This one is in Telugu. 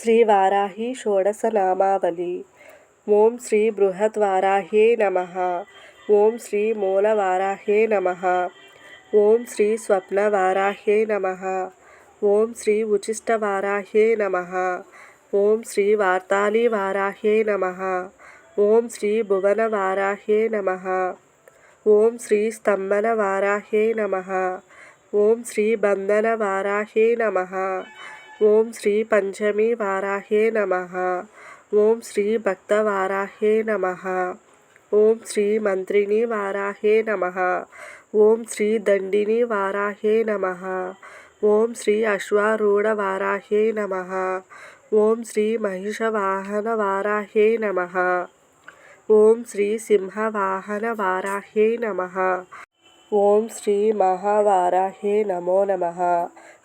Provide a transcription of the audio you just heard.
శ్రీ వారాహి షోడశనామావళి ఓం శ్రీ బృహద్వారాహ్యే నమ. ఓం శ్రీ మూలవారాహ్యే నమ. ఓం శ్రీ స్వప్నవారాహ్యే నమ. ఓం శ్రీ ఉచిష్టవారాహ్యే నమ. ఓం శ్రీ వార్తాళీవారాహ్యే నమ. ఓం శ్రీ భువనవారాహ్యే నమ. ఓం శ్రీ స్తంభనవారాహ్యే నమ. ఓం శ్రీ బంధనవారాహ్యే నమ. ఓం శ్రీ పంచమీ వారాహ్యే నమ ఓం శ్రీ భక్తవారాహ్యే నమ ఓం శ్రీ మంత్రిణీ వారాహ్యే నమ ఓం శ్రీ దండిని వారాహ్యే నమ ఓం శ్రీ అశ్వారూఢ వారాహ్యే నమ ఓం శ్రీ మహిషవాహన వారాహ్యే నమ ఓం శ్రీ సింహవాహన వారాహ్యే నమ ఓం శ్రీ మహావారాహ్యే నమో నమ